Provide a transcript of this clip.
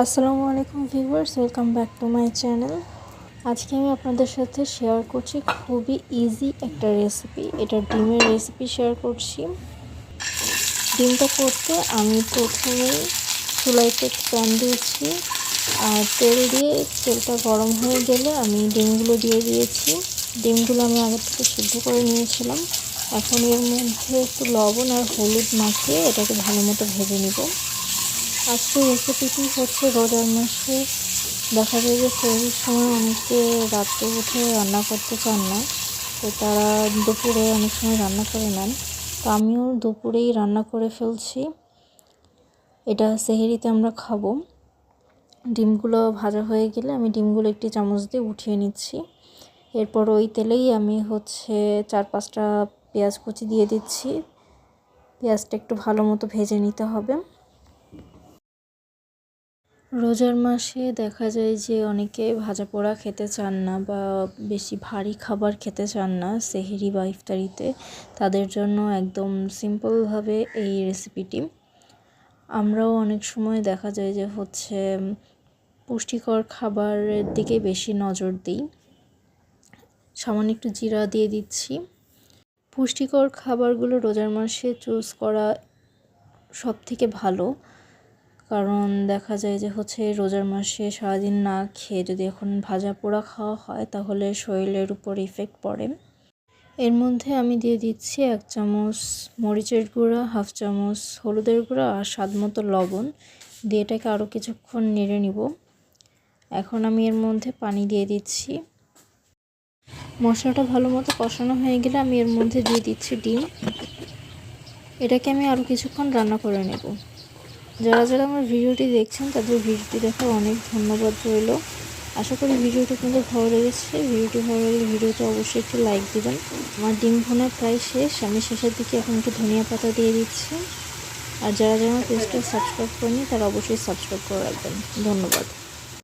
আসসালামু আলাইকুম viewers, welcome back to my channel. আজকে আমি আপনাদের সাথে শেয়ার করছি খুবই ইজি একটা রেসিপি এটা ডিমের রেসিপি শেয়ার করছি। ডিমটা করতে আমি প্রথমেই চুলাইতে প্যান দিয়েছি, আর তেল দিয়ে তেলটা গরম হয়ে গেলে আমি ডিমগুলো দিয়ে দিয়েছি। ডিমগুলো আমি আগে থেকে সিদ্ধ করে নিয়েছিলাম। এখন এর মধ্যে একটু লবণ আর হলুদ মাখিয়ে এটাকে ভালো মতো ভেজে নিব। আজকে রেসিপিটি হচ্ছে রোজার মাসে। দেখা যায় যে সেই সময় অনেকে রাত্রে উঠে রান্না করতে চান না, তো তারা দুপুরে অনেক সময় রান্না করে নেন। তো আমিও দুপুরেই রান্না করে ফেলছি। এটা সেহেরিতে আমরা খাব। ডিমগুলো ভাজা হয়ে গেলে আমি ডিমগুলো একটি চামচ দিয়ে উঠিয়ে নিচ্ছি। এরপর ওই তেলেই আমি হচ্ছে চার পাঁচটা পেঁয়াজ কুচি দিয়ে দিচ্ছি। পেঁয়াজটা একটু ভালো মতো ভেজে নিতে হবে। রোজার মাসে দেখা যায় যে অনেকে ভাজা পোড়া খেতে চান না বা বেশি ভারী খাবার খেতে চান না, সেহেরি বা ইফতারিতে। তাদের জন্য একদম সিম্পলভাবে এই রেসিপিটি। আমরাও অনেক সময় দেখা যায় যে হচ্ছে পুষ্টিকর খাবারের দিকে বেশি নজর দিই। সামান্য একটু জিরা দিয়ে দিচ্ছি। পুষ্টিকর খাবারগুলো রোজার মাসে চুজ করা সব থেকে ভালো। কারণ দেখা যায় যে হচ্ছে রোজার মাসে সারাদিন না খেয়ে যদি এখন ভাজা পোড়া খাওয়া হয়, তাহলে শরীরের উপর ইফেক্ট পড়ে। এর মধ্যে আমি দিয়ে দিচ্ছি এক চামচ মরিচের গুঁড়া, হাফ চামচ হলুদের গুঁড়া আর স্বাদ মতো লবণ। দিয়ে এটাকে আরও কিছুক্ষণ নেড়ে নিব। এখন আমি এর মধ্যে পানি দিয়ে দিচ্ছি। মশলাটা ভালো মতো কষানো হয়ে গেলে আমি এর মধ্যে দিয়ে দিচ্ছি ডিম। এটাকে আমি আরও কিছুক্ষণ রান্না করে নেব। যারা যারা আমার ভিডিওটি দেখছেন, তাদের ভিডিওটি দেখার অনেক ধন্যবাদ রইল। আশা করি ভিডিওটি কিন্তু ভালো লেগেছে। ভিডিওটি ভালো লাগলে ভিডিওতে অবশ্যই একটু লাইক দেবেন। আমার ডিম ভোনা প্রায় শেষ। আমি শেষের দিকে এখন একটু ধনিয়া পাতা দিয়ে দিচ্ছি। আর যারা যারা আমার পেজটা সাবস্ক্রাইব করেনি তারা অবশ্যই সাবস্ক্রাইব করে রাখবেন। ধন্যবাদ।